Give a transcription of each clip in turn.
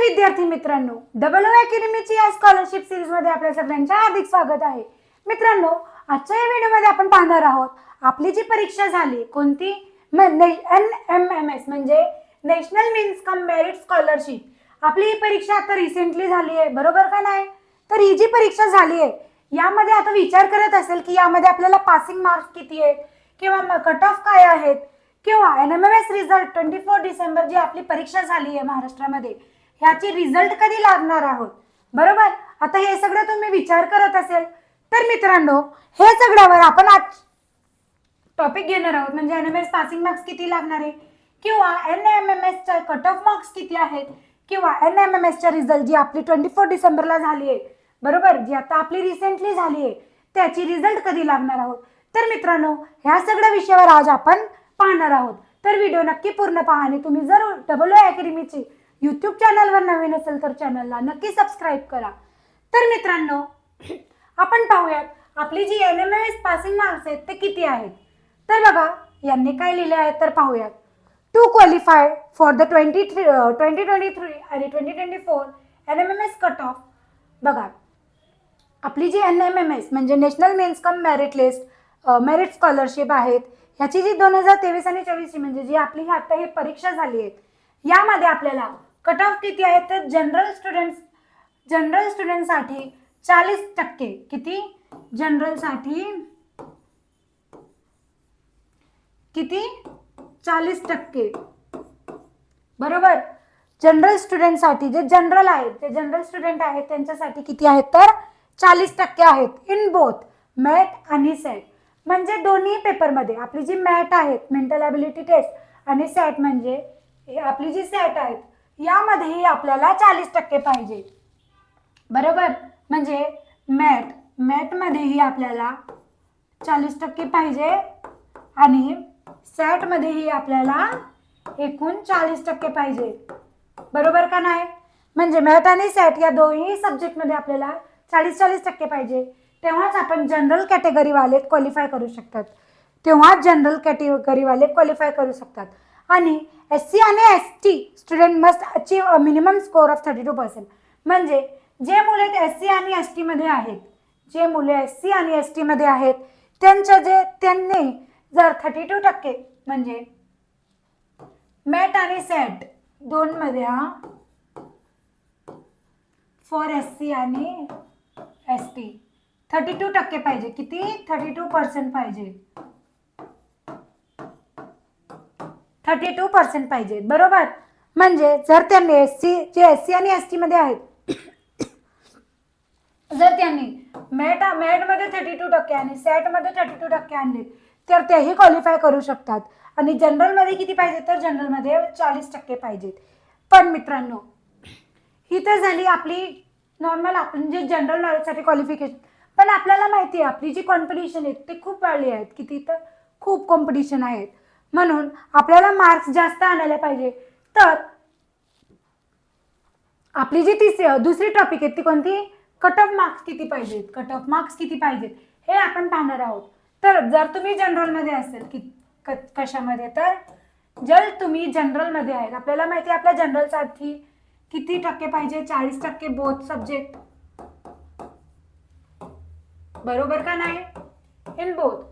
विद्यार्थी मित्रांनो double O अकॅडमीची या स्कॉलरशिप सिरीजमध्ये आपल्या सगळ्यांचे हार्दिक स्वागत आहे. मित्रांनो आजच्या या व्हिडिओमध्ये आपण पाहणार आहोत आपली जी परीक्षा झाली कोणती? एन एम एम एस म्हणजे national means cum merit scholarship आपली ही परीक्षा आता रिसेंटली झाली आहे बरोबर का नाही? तर ही जी परीक्षा झाली आहे यामध्ये आता विचार करत असेल की यामध्ये आपल्याला पासिंग मार्क्स किती आहेत किंवा कट ऑफ काय आहेत किंवा N M M S result twenty four December जी आपली परीक्षा झाली आहे महाराष्ट्रामध्ये ह्याची रिझल्ट कधी लागणार आहोत? बरोबर? आता हे सगळं तुम्ही विचार करत असेल. तर मित्रांनो हे सगळ्यावर आपण आज टॉपिक घेणार आहोत. म्हणजे N M S passing marks किती लागणार आहे? किंवा एन एम एम एसच्या कट ऑफ मार्क्स किती आहेत? किंवा एन एम एम एसच्या रिझल्ट जी आपली ट्वेंटी फोर डिसेंबरला झाली आहे बरोबर? जी आता आपली रिसेंटली झाली आहे त्याची रिझल्ट कधी लागणार आहोत? तर मित्रांनो ह्या सगळ्या विषयावर आज आपण पाहणार आहोत. तर व्हिडिओ नक्की पूर्ण पहा आणि तुम्ही जर डबल अकॅडमीची यूट्यूब चॅनलवर नवीन असेल तर चॅनलला नक्की सबस्क्राईब करा. तर मित्रांनो आपण पाहूयात आपली जी N M M S passing marks आहेत ते किती आहेत? तर बघा यांनी काय लिहिले आहेत तर पाहूयात. To qualify for the twenty three twenty twenty three आणि twenty twenty four N M M S cut off बघा आपली जी एन एम एम एस म्हणजे national means cum merit list merit scholarship आहेत ह्याची जी दोन हजार तेवीस आणि चोवीसची म्हणजे जी आपली आत्ता आता ही परीक्षा झाली आहे यामध्ये आपल्याला कट ऑफ किती आहे तर जनरल स्टुडंट्स जनरल स्टुडंटसाठी चाळीस टक्के. किती? जनरलसाठी किती? चाळीस टक्के. बरोबर? जनरल स्टुडंटसाठी जे जनरल आहेत जे जनरल स्टुडंट आहेत त्यांच्यासाठी किती आहेत तर चाळीस टक्के आहेत. इन बोथ मॅट आणि सेट म्हणजे दोन्ही पेपरमध्ये आपली जी मॅट आहेत मेंटल ॲबिलिटी टेस्ट आणि सॅट म्हणजे आपली जी सॅट आहेत यामध्येही आपल्याला चाळीस टक्के पाहिजे. बरोबर? म्हणजे मॅट मॅटमध्येही आपल्याला चाळीस टक्के पाहिजे आणि सॅटमध्येही आपल्याला एकूण चाळीस टक्के पाहिजे. बरोबर का नाही? म्हणजे मॅथ आणि सॅट या दोन्ही सब्जेक्टमध्ये आपल्याला चाळीस चाळीस टक्के पाहिजे. तेव्हाच आपण जनरल कॅटेगरीवाले क्वालिफाय करू शकतात. तेव्हाच जनरल कॅटेगरीवाले क्वालिफाय करू शकतात. आणि एस सी आणि S T student must achieve a minimum score of thirty two percent म्हणजे जे मुले एस सी आणि एस टीमध्ये आहेत जे मुले एस सी आणि एस टीमध्ये आहेत त्यांच्या जे त्यांनी जर थर्टी टू टक्के म्हणजे मॅट आणि सेट दोनमध्ये हा फॉर एस सी आणि एस टी थर्टी टू टक्के पाहिजे. किती? थर्टी टू पर्सेंट पाहिजे. थर्टी टू पर्सेंट पाहिजे. बरोबर? म्हणजे जर त्यांनी एस सी जे एस सी आणि एस टीमध्ये आहेत जर त्यांनी मॅट मॅटमध्ये थर्टी टू टक्के आणि सॅटमध्ये थर्टी टू टक्के आणले तर तेही क्वालिफाय करू शकतात. आणि जनरलमध्ये किती पाहिजे? तर जनरलमध्ये चाळीस टक्के पाहिजेत. पण मित्रांनो ही तर झाली आपली नॉर्मल आपण जे जनरल नॉलेजसाठी क्वालिफिकेशन पण आपल्याला माहिती आहे आपली जी कॉम्पिटिशन आहेत ते खूप वाढली आहेत. किती तर? खूप कॉम्पिटिशन आहेत. म्हणून आपल्याला मार्क्स जास्त आणायला पाहिजे. तर आपली जी तिसरी दुसरी टॉपिक आहे ती कोणती? कट ऑफ मार्क्स किती पाहिजेत? कट ऑफ मार्क्स किती पाहिजेत? हे आपण पाहणार आहोत. तर जर तुम्ही जनरलमध्ये असेल की क कशामध्ये तर जर तुम्ही जनरलमध्ये आहेत आपल्याला माहिती आहे आपल्या जनरलसाठी किती टक्के पाहिजे? चाळीस टक्के बोथ सब्जेक्ट बरोबर का नाही? इन बोथ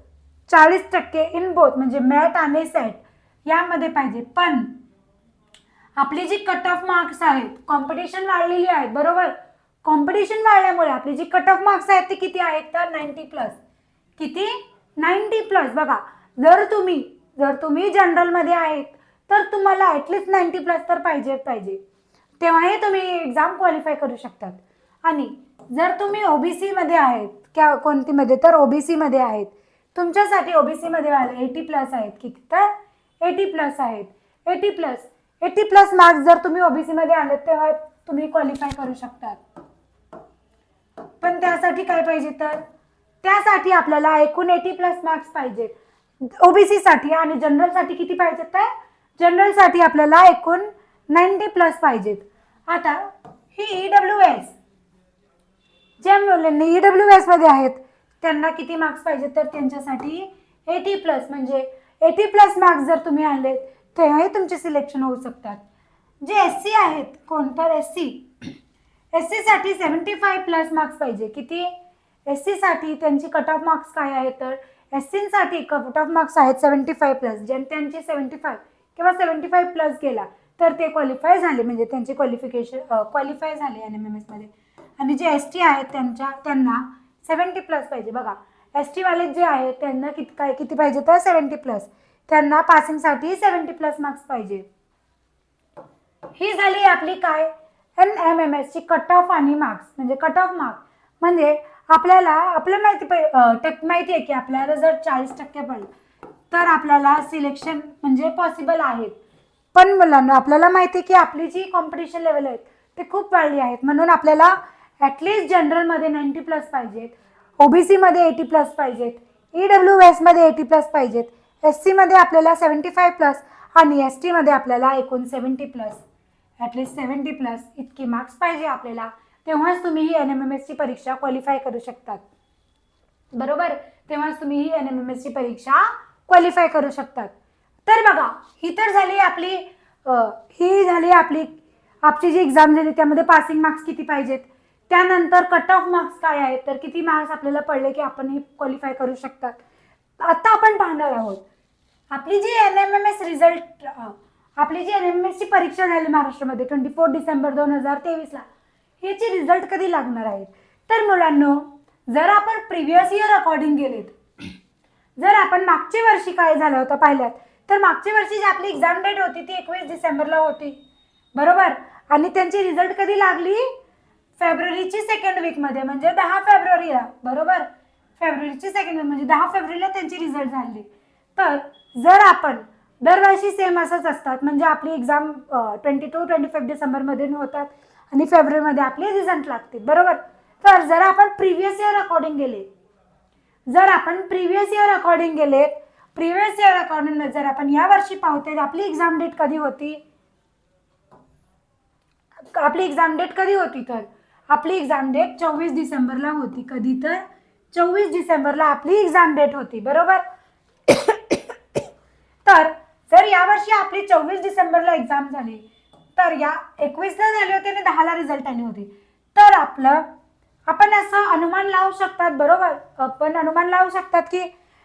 चाळीस टक्के इन बोथ म्हणजे मॅट आणि सेट यामध्ये पाहिजे. पण आपली जी कट ऑफ मार्क्स आहेत कॉम्पिटिशन वाढलेली आहे बरोबर? कॉम्पिटिशन वाढल्यामुळे आपली जी कट ऑफ मार्क्स आहेत ते किती आहेत? तर नाईन्टी प्लस किती? नाईन्टी प्लस बघा जर तुम्ही जर तुम्ही जनरलमध्ये आहेत तर तुम्हाला ॲटलिस्ट नाईन्टी प्लस तर पाहिजेच पाहिजे. तेव्हाही तुम्ही एक्झाम क्वालिफाय करू शकतात. आणि जर तुम्ही ओबीसीमध्ये आहेत क्या कोणतीमध्ये तर ओबीसीमध्ये आहेत. तुमच्यासाठी ओबीसीमध्ये एटी प्लस आहेत किती? तर एटी प्लस आहेत. Eighty plus eighty plus marks जर तुम्ही ओबीसीमध्ये आलेत तेव्हा तुम्ही क्वालिफाय करू शकतात. पण त्यासाठी काय पाहिजे तर? त्यासाठी आपल्याला एकूण एटी प्लस मार्क्स पाहिजेत ओबीसीसाठी आणि जनरलसाठी किती पाहिजेत तर? जनरलसाठी आपल्याला एकूण नाईन्टी प्लस पाहिजेत आता ही ई डब्ल्यू एस ज्या मुलांनी ई डब्ल्यू एसमध्ये आहेत त्यांना किती मार्क्स पाहिजेत तर त्यांच्यासाठी एटी प्लस म्हणजे एटी प्लस मार्क्स जर तुम्ही आणले तेव्हाही तुमचे सिलेक्शन होऊ शकतात. जे एस सी आहेत कोणतर एस सी एस सीसाठी सेवन्टी फाय प्लस मार्क्स पाहिजे. किती? एस सीसाठी त्यांची कट ऑफ मार्क्स काय आहे तर एस सीसाठी कट ऑफ मार्क्स आहेत सेवन्टी फाय प्लस ज्या त्यांची सेवन्टी फाय किंवा सेवन्टी फाय प्लस गेला तर ते क्वालिफाय झाले. म्हणजे त्यांचे क्वालिफिकेशन क्वालिफाय झाले एन एम एम एसमध्ये आणि जे एस टी आहेत त्यांच्या त्यांना सेवन्टी प्लस पाहिजे. बघा एस टीवाले जे आहेत त्यांना किती काय किती पाहिजे तर सेवन्टी प्लस. त्यांना पासिंगसाठी सेवन्टी प्लस मार्क्स पाहिजे. ही झाली आपली काय? एन एम एम एसची कट ऑफ आणि मार्क्स म्हणजे कट ऑफ मार्क्स म्हणजे आपल्याला आपल्याला माहिती पाहि- टक माहिती आहे की आपल्याला जर चाळीस टक्के पडलं तर आपल्याला सिलेक्शन म्हणजे पॉसिबल आहेत. पण मुलांना आपल्याला माहिती आहे की आपली जी कॉम्पिटिशन लेवल आहेत ते खूप वाढली आहेत. म्हणून आपल्याला ॲटलिस्ट जनरलमध्ये नाईन्टी प्लस पाहिजेत. ओबीसीमध्ये एटी प्लस पाहिजेत. ई डब्ल्यू एसमध्ये एटी प्लस पाहिजेत. एस सीमध्ये आपल्याला सेवन्टी फाय प्लस आणि एस टीमध्ये आपल्याला एकूण seventy plus at least seventy plus इतके मार्क्स पाहिजे आपल्याला. तेव्हाच तुम्ही ही एन एम एम एसची परीक्षा क्वालिफाय करू शकतात. बरोबर? तेव्हाच तुम्ही ही एन एम एम एसची परीक्षा क्वालिफाय करू शकतात. तर बघा ही तर झाली आपली ही झाली आपली आपली जी एक्झाम झाली त्यामध्ये पासिंग मार्क्स किती पाहिजेत? त्यानंतर कट ऑफ मार्क्स काय आहेत? तर किती मार्क्स आपल्याला पडले की आपण हे क्वालिफाय करू शकतात? आता आपण पाहणार आहोत. आपली जी N M M S result आपली जी एन एम एम एसची परीक्षा झाली महाराष्ट्रामध्ये ट्वेंटी फोर डिसेंबर दोन हजार तेवीसला ह्याचे रिझल्ट कधी लागणार आहेत तर मुलांनो जर आपण प्रिव्हियस इयर अकॉर्डिंग गेलेत जर आपण मागच्या वर्षी काय झालं होतं पाहिल्यात तर मागच्या वर्षी जी आपली एक्झाम डेट होती ती एकवीस डिसेंबरला होती. बरोबर? आणि त्यांची रिझल्ट कधी लागली? फेब्रुवारीची सेकंड वीकमध्ये म्हणजे दहा फेब्रुवारीला बरोबर? फेब्रुवारीची सेकंड वीक म्हणजे दहा फेब्रुवारीला त्यांची रिझल्ट झाली. तर जर आपण दरवर्षी सेम असंच असतात म्हणजे आपली exam twenty two twenty five डिसेंबरमध्ये होतात आणि फेब्रुवारीमध्ये आपले रिझल्ट लागतील बरोबर? तर जर आपण प्रिव्हियस इयर अकॉर्डिंग गेले जर आपण प्रिव्हियस इयर अकॉर्डिंग गेले प्रिव्हियस इयर अकॉर्डिंग जर आपण या वर्षी पाहते आपली एक्झाम डेट कधी होती? आपली एक्झाम डेट कधी होती तर? आपली एक्झाम डेट चोवीस डिसेंबरला होती कधी तर चोवीस डिसेंबरला आपली एक्झाम डेट होती बरोबर? तर जर यावर्षी आपली चोवीस डिसेंबरला एक्झाम झाली तर या एकवीसला झाली होती आणि दहाला रिझल्ट आली होती. तर आपलं आपण असं अनुमान लावू शकतात बरोबर? आपण अनुमान लावू शकतात की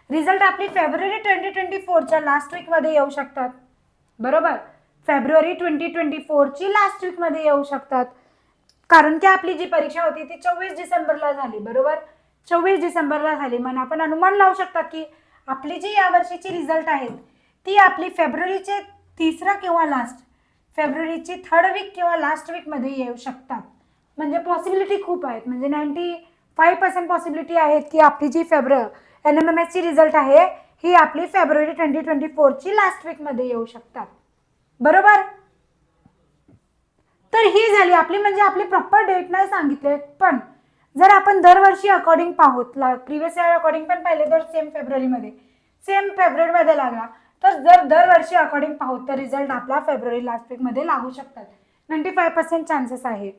रिझल्ट आपली फेब्रुवारी ट्वेंटी ट्वेंटी फोरच्या लास्ट वीकमध्ये येऊ शकतात. बरोबर? फेब्रुवारी ट्वेंटी ट्वेंटी फोरची लास्ट वीकमध्ये येऊ शकतात. कारण की आपली जी परीक्षा होती ती चोवीस डिसेंबरला झाली बरोबर? चोवीस डिसेंबरला झाली. म्हणून आपण अनुमान लावू शकता की आपली जी यावर्षीची रिझल्ट आहेत ती आपली फेब्रुवारीचे तिसरा किंवा लास्ट फेब्रुवारीची थर्ड वीक किंवा लास्ट वीकमध्ये येऊ शकतात. म्हणजे पॉसिबिलिटी खूप आहेत. म्हणजे नाईन्टी फाईव्ह पर्सेंट पॉसिबिलिटी आहेत की आपली जी फेब्र एन एम एम एसची रिझल्ट आहे ही आपली फेब्रुवारी ट्वेंटी ट्वेंटी फोरची लास्ट वीकमध्ये येऊ शकतात. बरोबर? तर ही झाली. आपली म्हणजे आपली प्रॉपर डेट नाही सांगितले. पण जर आपण दरवर्षी अकॉर्डिंग पाहूत प्रिव्हियस इयर अकॉर्डिंग पण पाहिले तर सेम फेब्रुवारीमध्ये. सेम फेब्रुवारीमध्ये लागला. तर जर दरवर्षी अकॉर्डिंग पाहूत तर रिझल्ट आपला फेब्रुवारी लास्ट वीकमध्ये लागू शकतात. नाईन्टी फाय पर्सेंट चान्सेस आहे.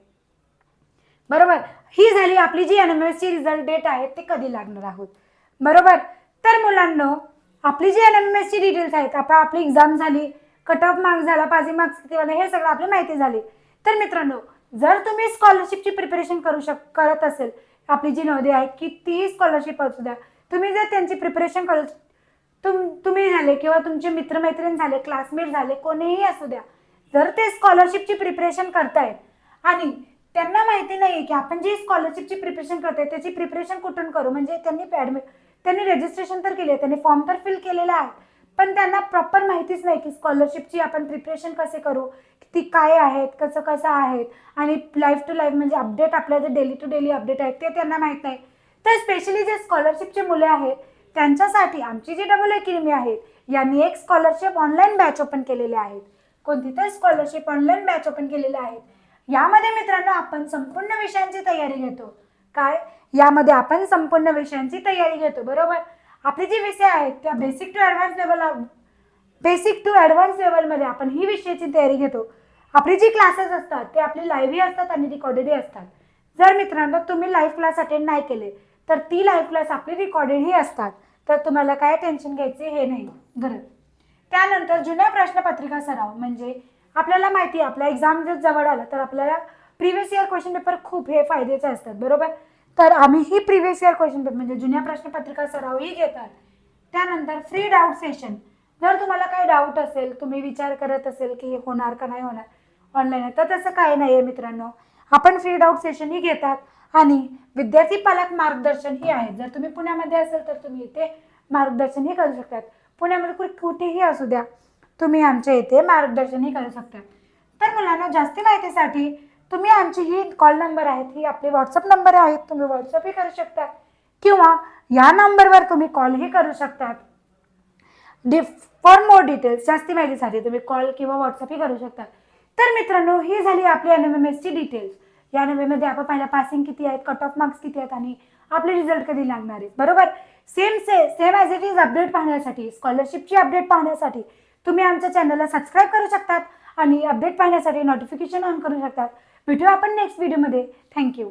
बरोबर? ही झाली आपली जी एन एम एसची रिझल्ट डेट आहे ते कधी लागणार आहोत? बरोबर? तर मुलांनो आपली जी एन एम एसची डिटेल्स आहेत आता आपली एक्झाम झाली कट ऑफ मार्क्स झाला पाझी मार्क्स किती झाले हे सगळं आपली माहिती झाली. तर मित्रांनो जर तुम्ही स्कॉलरशिपची प्रिपरेशन करू शक करत असेल आपली जी नवदी आहे की ती स्कॉलरशिप असू द्या. तुम्ही जर त्यांची प्रिपरेशन करू तुम तुम्ही झाले किंवा तुमचे मित्रमैत्रीण झाले क्लासमेट झाले कोणीही असू द्या. जर ते स्कॉलरशिपची प्रिपरेशन करतायत आणि त्यांना माहिती नाही आहे की आपण जी स्कॉलरशिपची प्रिपरेशन करतोय त्याची प्रिपरेशन कुठून करू? म्हणजे त्यांनी ॲडमिट त्यांनी रजिस्ट्रेशन तर केले त्यांनी फॉर्म तर फिल केलेला आहे. पण त्यांना प्रॉपर माहितीच नाही की स्कॉलरशिपची आपण प्रिपरेशन कसे करू ती काय आहेत कसं कसं आहेत आणि लाईफ टू लाईफ म्हणजे अपडेट आपल्या जे डेली टू डेली अपडेट आहेत ते त्यांना माहीत नाही. तर स्पेशली जे स्कॉलरशिपचे मुले आहेत त्यांच्यासाठी आमची जी डबल अकॅडमी आहे यांनी एक स्कॉलरशिप ऑनलाईन बॅच ओपन केलेले आहेत. कोणती तर स्कॉलरशिप ऑनलाईन बॅच ओपन केलेले आहेत. यामध्ये मित्रांनो आपण संपूर्ण विषयांची तयारी घेतो. काय? यामध्ये आपण संपूर्ण विषयांची तयारी घेतो बरोबर? आपले जे विषय आहेत त्या basic to advance level basic to advance लेवलमध्ये आपण ही विषयाची तयारी घेतो. आपली जी क्लासेस असतात ते आपली लाईव्हही असतात आणि रिकॉर्डेडही असतात. जर मित्रांनो तुम्ही लाईव्ह क्लास अटेंड नाही केले तर ती लाईव्ह क्लास आपली रिकॉर्डेडही असतात. तर तुम्हाला काय टेन्शन घ्यायचे हे नाही. गरज त्यानंतर जुन्या प्रश्नपत्रिका सराव म्हणजे आपल्याला माहिती आहे आपला एक्झाम जर जवळ आला तर आपल्याला प्रिव्हियस इयर क्वेश्चन पेपर खूप हे फायद्याचे असतात. बरोबर? तर आम्ही ही प्रिव्हियस इयर क्वेश्चन पेपर म्हणजे जुन्या प्रश्नपत्रिका सरावही घेतात. त्यानंतर फ्री डाऊट सेशन जर तुम्हाला काही डाऊट असेल तुम्ही विचार करत असेल की होणार का नाही होणार ऑनलाईन तर तसं काही नाही आहे मित्रांनो. आपण फ्री डाऊट सेशनही घेतात आणि विद्यार्थी पालक मार्गदर्शनही आहे. जर तुम्ही पुण्यामध्ये असेल तर तुम्ही इथे मार्गदर्शनही करू शकतात. पुण्यामध्ये कुठेही असू द्या तुम्ही आमच्या इथे मार्गदर्शनही करू शकता तर मुलांना जास्त माहितीसाठी तुम्ही आमची ही कॉल नंबर आहेत ही आपले व्हॉट्सअप नंबर आहेत तुम्ही व्हॉट्सअपही करू शकता. किंवा या नंबरवर तुम्ही कॉलही करू शकतात. डिफ फॉर मोर डिटेल्स जास्ती माहितीसाठी तुम्ही कॉल किंवा व्हॉट्सअपही करू शकता. तर मित्रांनो ही झाली आपली एन एम एम एसची डिटेल्स या एन एम एममध्ये आपण पहिला पासिंग किती आहेत कट ऑफ मार्क्स किती आहेत आणि आपले रिझल्ट कधी लागणार आहेत. बरोबर? Same say same as it is update पाहण्यासाठी स्कॉलरशिपची अपडेट पाहण्यासाठी तुम्ही आमच्या चॅनलला सबस्क्राईब करू शकतात आणि अपडेट पाहण्यासाठी नोटिफिकेशन ऑन करू शकतात. भेटूया आपण नेक्स्ट व्हिडिओमध्ये थँक्यू